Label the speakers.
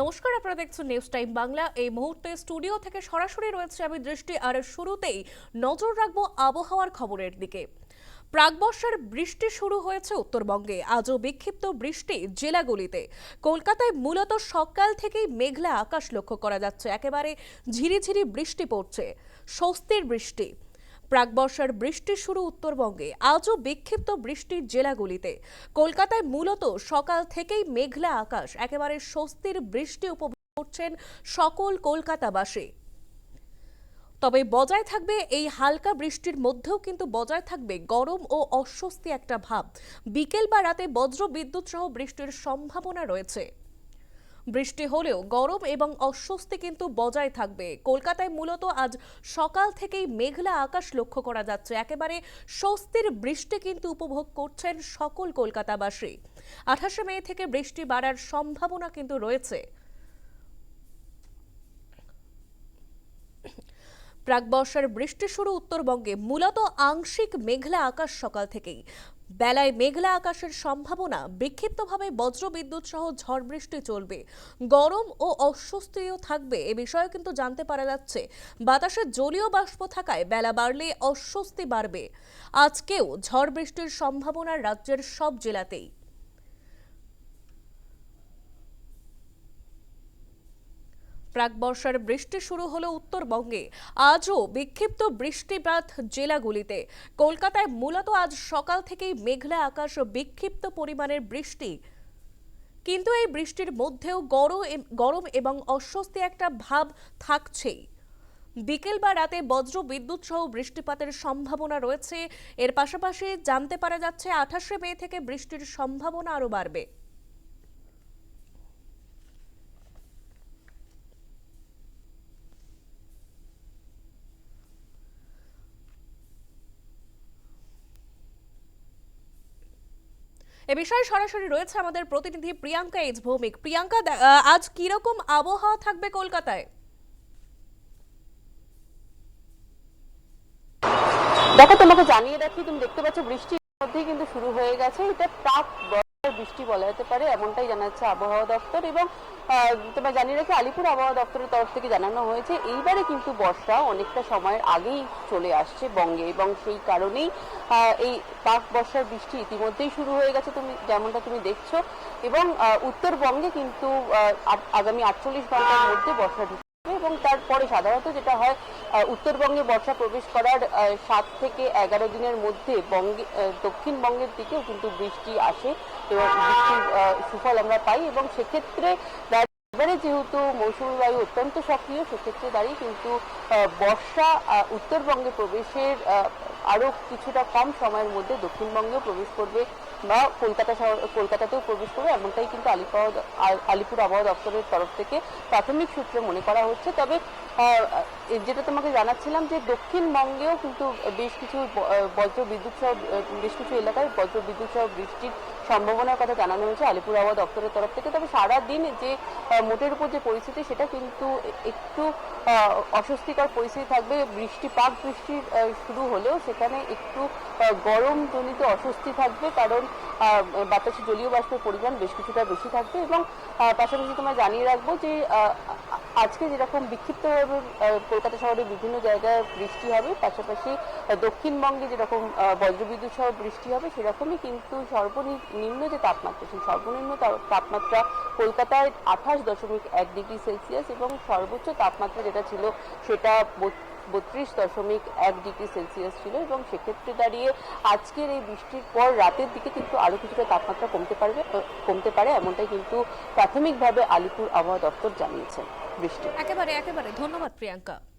Speaker 1: নমস্কার, আপনারা দেখছেন নিউজ টাইম বাংলা এই মুহূর্তে স্টুডিও থেকে সরাসরি রয়েছে আমি দৃষ্টি, আর শুরুতেই নজর রাখব আবহাওয়ার খবরের দিকে। প্রাকবর্ষার বৃষ্টি শুরু হয়েছে উত্তরবঙ্গে। আজও বিক্ষিপ্ত বৃষ্টি জেলাগুলিতে। কলকাতায় মূলত সকাল থেকেই মেঘলা আকাশ লক্ষ্য করা যাচ্ছে। একেবারে ঝিরিঝিরি বৃষ্টি পড়ছে। স্বস্তির বৃষ্টি। প্রাকবর্ষার বৃষ্টি শুরু উত্তরবঙ্গে। আজও বিক্ষিপ্ত বৃষ্টির জেলাগুলিতে। কলকাতায় মূলত সকাল থেকেই মেঘলা আকাশ, একেবারে স্বস্তির বৃষ্টি উপভোগ করছেন সকল কলকাতাবাসী। তবে বজায় থাকবে এই হালকা বৃষ্টির মধ্যেও কিন্তু বজায় থাকবে গরম ও অস্বস্তি একটা ভাব। বিকেল বা রাতে বজ্র বিদ্যুৎ সহ বৃষ্টির সম্ভাবনা রয়েছে। বৃষ্টি হলেও গরম এবং অস্বস্তি কিন্তু বজায় থাকবে। কলকাতায় মূলত আজ সকাল থেকেই মেঘলা আকাশ লক্ষ্য করা যাচ্ছে। একেবারে স্বস্তির বৃষ্টি কিন্তু উপভোগ করছেন সকল কলকাতাবাসী। আঠাশে মে থেকে বৃষ্টি বাড়ার সম্ভাবনা কিন্তু রয়েছে। প্রাকবর্ষার বৃষ্টি শুরু উত্তরবঙ্গে, মূলত আংশিক মেঘলা আকাশ সকাল থেকেই। বেলায় মেঘলা আকাশের সম্ভাবনা, বিক্ষিপ্তভাবে বজ্রবিদ্যুৎ সহ ঝড় বৃষ্টি চলবে। গরম ও অস্বস্তিও থাকবে, এ বিষয়ে কিন্তু জানতে পারা যাচ্ছে। বাতাসে জলীয় বাষ্প থাকায় বেলা বাড়লে অস্বস্তি বাড়বে। আজকেও ঝড় বৃষ্টির সম্ভাবনা রাজ্যের সব জেলাতেই। প্রাকবর্ষার বৃষ্টি শুরু হলো উত্তরবঙ্গে। আজও বিক্ষিপ্ত বৃষ্টিপাত জেলাগুলিতে। কলকাতায় মূলত আজ সকাল থেকেই মেঘলা আকাশ ও বিক্ষিপ্ত পরিমাণের বৃষ্টি। কিন্তু এই বৃষ্টির মধ্যেও গরম গরম এবং অস্বস্তি একটা ভাব থাকছেই। বিকেল বা রাতে বজ্র বিদ্যুৎ সহ বৃষ্টিপাতের সম্ভাবনা রয়েছে। এর পাশাপাশি জানতে পারা যাচ্ছে আঠাশে মে থেকে বৃষ্টির সম্ভাবনা আরও বাড়বে। এ বিষয়ে সরাসরি রয়েছে আমাদের প্রতিনিধি প্রিয়াঙ্কা এইচ ভৌমিক। প্রিয়াঙ্কা আজ কীরকম আবহাওয়া থাকবে কলকাতায়?
Speaker 2: দেখো, তোমাকে জানিয়ে রাখি, তুমি দেখতে পাচ্ছ বৃষ্টির মধ্যেই কিন্তু শুরু হয়ে গেছে। এটা প্রাক বৃষ্টি বলা যেতে পারে, এমনটাই জানাচ্ছে আবহাওয়া দপ্তর এবং তোমরা জানিয়ে রাখি আলিপুর আবহাওয়া দপ্তরের তরফ থেকে জানানো হয়েছে, এইবারে কিন্তু বর্ষা অনেকটা সময়ের আগেই চলে আসছে বঙ্গে এবং সেই কারণেই এই পাক বর্ষার বৃষ্টি ইতিমধ্যেই শুরু হয়ে গেছে তুমি, যেমনটা তুমি দেখছ এবং উত্তরবঙ্গে কিন্তু আগামী আটচল্লিশ ঘণ্টার মধ্যে বর্ষা এবং তারপরে সাধারণত যেটা হয় উত্তরবঙ্গে বর্ষা প্রবেশ করার সাত থেকে এগারো দিনের মধ্যে বঙ্গে দক্ষিণবঙ্গের দিকেও কিন্তু বৃষ্টি আসে। সুফল আমরা পাই এবং সেক্ষেত্রে এবারে যেহেতু মৌসুমী বায়ু অত্যন্ত সক্রিয় সেক্ষেত্রে দাঁড়িয়ে কিন্তু বর্ষা উত্তরবঙ্গে প্রবেশের আহ, আরও কিছুটা কম সময়ের মধ্যে দক্ষিণবঙ্গেও প্রবেশ করবে বা কলকাতা শহর কলকাতাতেও প্রবেশ করবে। এমনটাই কিন্তু আলিপুর আলিপুর আবহাওয়া দপ্তরের তরফ থেকে প্রাথমিক সূত্রে মনে করা হচ্ছে। তবে যেটা তোমাকে জানাচ্ছিলাম যে দক্ষিণবঙ্গেও কিন্তু বেশ কিছু বজ্র বিদ্যুৎ সহ বেশ কিছু এলাকায় বজ্র বিদ্যুৎ সহ বৃষ্টির সম্ভাবনার কথা জানানো হয়েছে আলিপুর আবহাওয়া দপ্তরের তরফ থেকে। তবে সারা দিন যে মোটের উপর যে পরিস্থিতি সেটা কিন্তু একটু অস্বস্তিকর পরিস্থিতি থাকবে। বৃষ্টিপাত বৃষ্টির আহ, শুরু হলেও সেখানে একটু গরম জনিত অস্বস্তি থাকবে। কারণ বাতাসে জলীয় বাষ্পের পরিমাণ বেশ কিছুটা বেশি থাকবে এবং পাশাপাশি তোমায় জানিয়ে রাখব যে আজকে যেরকম বিক্ষিপ্তভাবে কলকাতা শহরে বিভিন্ন জায়গায় বৃষ্টি হবে পাশাপাশি দক্ষিণবঙ্গে যেরকম বজ্রবিদ্যুৎ সহ বৃষ্টি হবে সেরকমই কিন্তু সর্বনিম্ন যে তাপমাত্রা, সেই সর্বনিম্ন তাপমাত্রা কলকাতায় আঠাশ দশমিক এক ডিগ্রি সেলসিয়াস এবং সর্বোচ্চ তাপমাত্রা যেটা ছিল সেটা বত- বত্রিশ দশমিক এক ডিগ্রি সেলসিয়াস ছিল এবং সেক্ষেত্রে দাঁড়িয়ে আজকের এই বৃষ্টির পর রাতের দিকে কিন্তু আরও কিছুটা তাপমাত্রা কমতে পারবে কমতে পারে এমনটাই কিন্তু প্রাথমিকভাবে আলিপুর আবহাওয়া দপ্তর জানিয়েছে বৃষ্টি।
Speaker 1: একেবারে একেবারে। ধন্যবাদ, প্রিয়াঙ্কা।